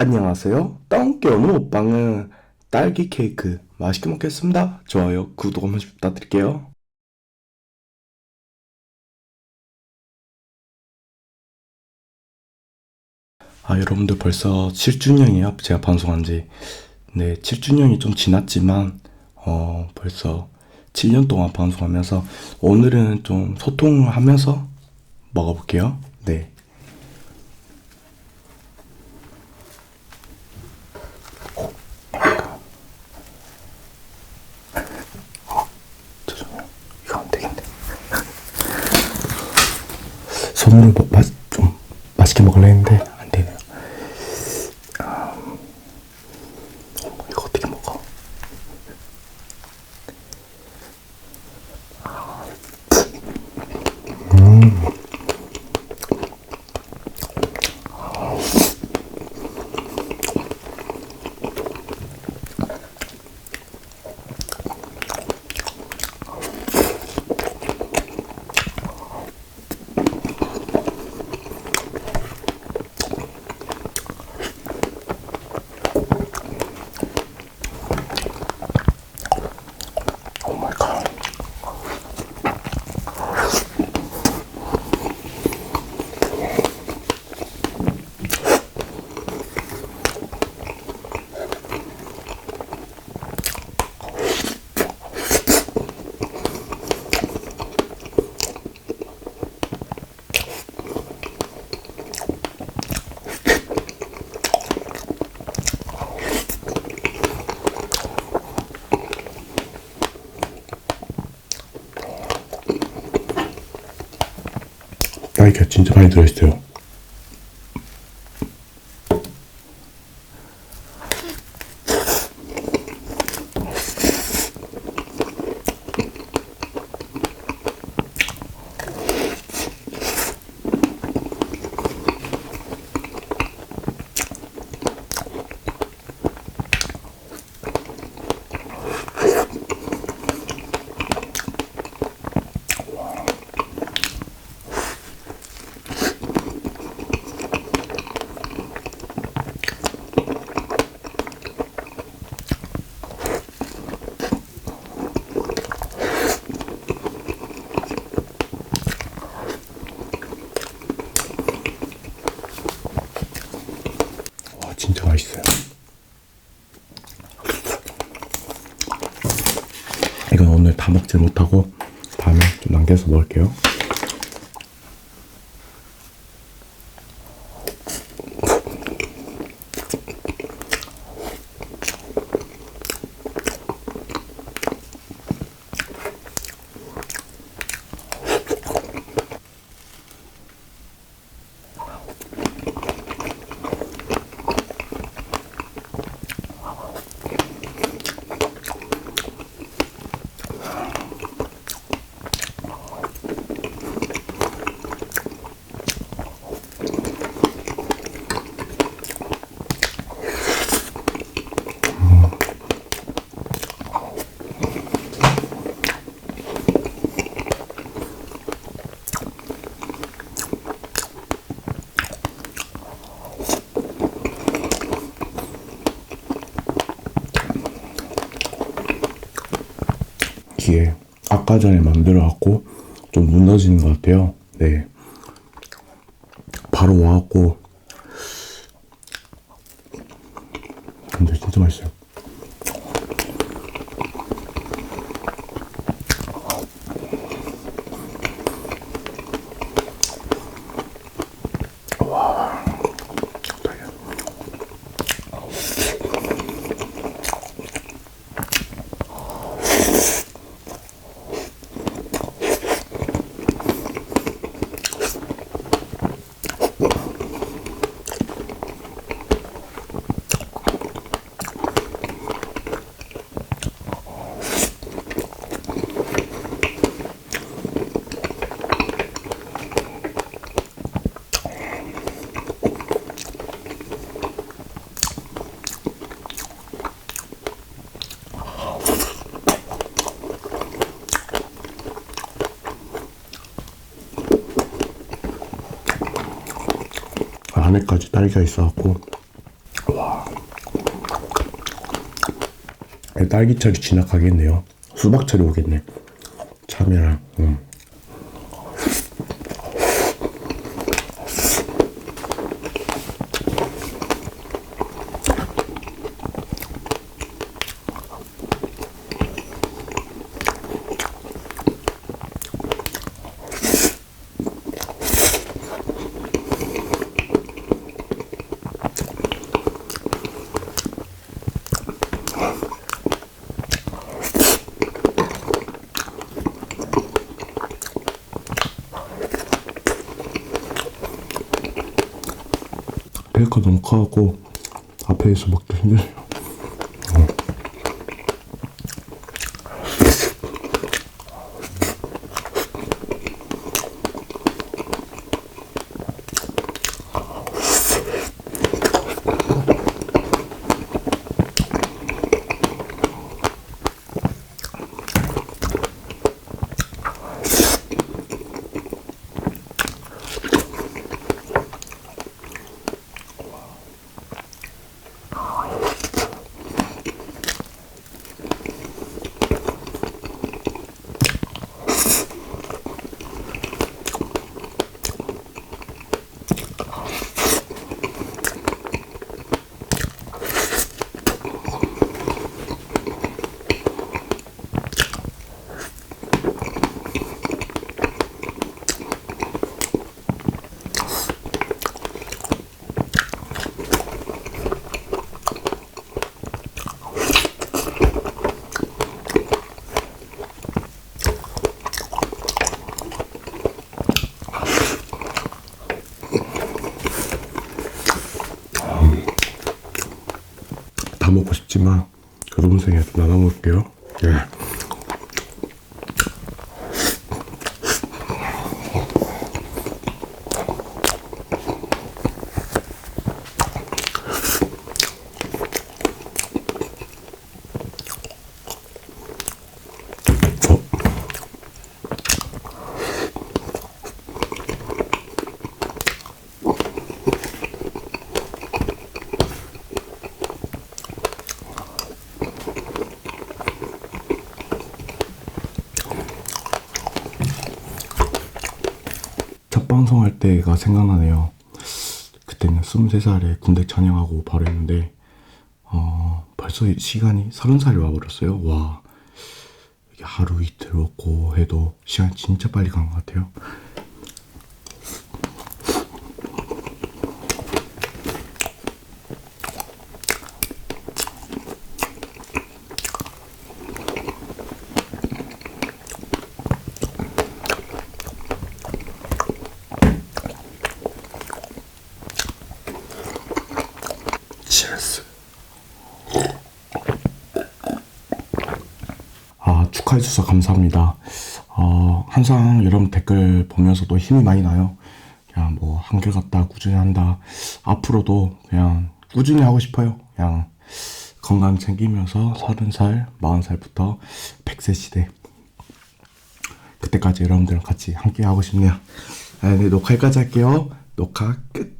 안녕하세요. 똥개 오늘 먹방은 딸기 케이크 맛있게 먹겠습니다. 좋아요, 구독 한 번씩 부탁드릴게요. 아, 여러분들 벌써 7주년이에요. 제가 방송한 지. 네, 7주년이 좀 지났지만, 어, 벌써 7년 동안 방송하면서 오늘은 좀 소통을 하면서 먹어볼게요. 이거 안 되겠네. 좀 맛있게 먹으려 했는데 딸기가 진짜 많이 들어있어요. 와 진짜 맛있어요. 이건 오늘 다 먹지 못하고 다음에 좀 남겨서 먹을게요. 이게 아까 전에 만들어 갖고 좀 무너지는 것 같아요. 네. 바로 와갖고 근데 진짜 맛있어요. 안에까지 딸기가 있어갖고 딸기철이 지나가겠네요. 수박철이 오겠네. 참이랑. 음. 벨가 너무 커갖고 앞에 있어 먹기 힘들어요. 다 먹고 싶지만 여동생한테 나눠 먹을게요. 예. 방송할 때가 생각나네요. 그때는 23살에 군대 전역하고 바로 했는데, 어, 벌써 시간이 30살이 와버렸어요. 와. 하루 이틀 없고 해도 시간 진짜 빨리 간 것 같아요. 아, 축하해주셔서 감사합니다. 어, 항상 여러분 댓글 보면서도 힘이 많이 나요. 그냥 뭐, 한결같다, 꾸준히 한다. 앞으로도 그냥 꾸준히 하고 싶어요. 그냥 건강 챙기면서 30살, 40살부터 100세 시대. 그때까지 여러분들랑 같이 함께 하고 싶네요. 아, 네, 녹화 여기까지 할게요. 녹화 끝.